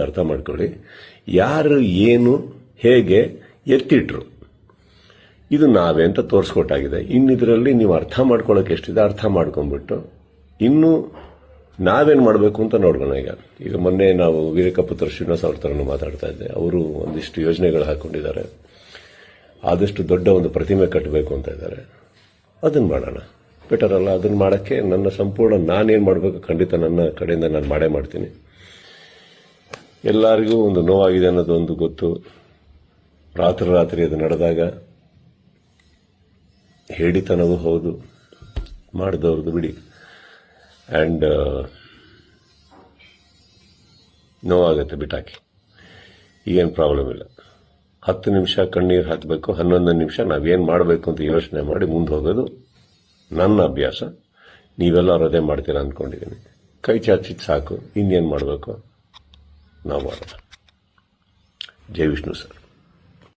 ಅರ್ಥ ಮಾಡ್ಕೊಳ್ಳಿ. ಯಾರು ಏನು, ಹೇಗೆ ಎತ್ತಿಟ್ರು. ಇದು ನಾವೇ ಅಂತ ತೋರಿಸ್ಕೊಟ್ಟಾಗಿದೆ. ಇನ್ನಿದರಲ್ಲಿ ನೀವು ಅರ್ಥ ಮಾಡ್ಕೊಳ್ಳೋಕೆ ಎಷ್ಟಿದೆ ಅರ್ಥ ಮಾಡ್ಕೊಂಡ್ಬಿಟ್ಟು, ಇನ್ನೂ ನಾವೇನು ಮಾಡಬೇಕು ಅಂತ ನೋಡ್ಕೋಣ ಈಗ. ಈಗ ಮೊನ್ನೆ ನಾವು ವೀರಕಪುತ್ರ ಶ್ರೀನಿವಾಸ್ ಅವ್ರ ಥರನೂ ಮಾತಾಡ್ತಾ ಇದ್ದೆ. ಅವರು ಒಂದಿಷ್ಟು ಯೋಜನೆಗಳು ಹಾಕೊಂಡಿದ್ದಾರೆ. ಆದಷ್ಟು ದೊಡ್ಡ ಒಂದು ಪ್ರತಿಮೆ ಕಟ್ಟಬೇಕು ಅಂತ ಇದ್ದಾರೆ. ಅದನ್ನು ಮಾಡೋಣ. ಬೆಟರ್ ಅಲ್ಲ ಅದನ್ನು ಮಾಡೋಕ್ಕೆ ನನ್ನ ಸಂಪೂರ್ಣ ನಾನೇನು ಮಾಡಬೇಕು ಖಂಡಿತ ನನ್ನ ಕಡೆಯಿಂದ ನಾನು ಮಾಡೇ ಮಾಡ್ತೀನಿ. ಎಲ್ಲರಿಗೂ ಒಂದು ನೋವಾಗಿದೆ ಅನ್ನೋದು ಒಂದು ಗೊತ್ತು. ರಾತ್ರಿ ರಾತ್ರಿ ಅದು ನಡೆದಾಗ ಹೇಳಿತನವೂ ಹೌದು, ಮಾಡಿದವ್ರದ್ದು ಬಿಡಿ. ಆ್ಯಂಡ್ ನೋವಾಗುತ್ತೆ ಬಿಟಾಕಿ. ಏನು ಪ್ರಾಬ್ಲಮ್ ಇಲ್ಲ. ಹತ್ತು ನಿಮಿಷ ಕಣ್ಣೀರು ಹಾಕಬೇಕು, ಹನ್ನೊಂದು ನಿಮಿಷ ನಾವೇನು ಮಾಡಬೇಕು ಅಂತ ಯೋಚನೆ ಮಾಡಿ ಮುಂದೆ ಹೋಗೋದು ನನ್ನ ಅಭ್ಯಾಸ. ನೀವೆಲ್ಲರೂ ಅದೇ ಮಾಡ್ತೀರಾ ಅಂದ್ಕೊಂಡಿದ್ದೀನಿ ಕೈ ಚಾಚಿದ್ ಸಾಕು, ಇನ್ನೇನು ಮಾಡಬೇಕು? ನಾವು ಮಾಡೋಣ ಜೈ ವಿಷ್ಣು ಸರ್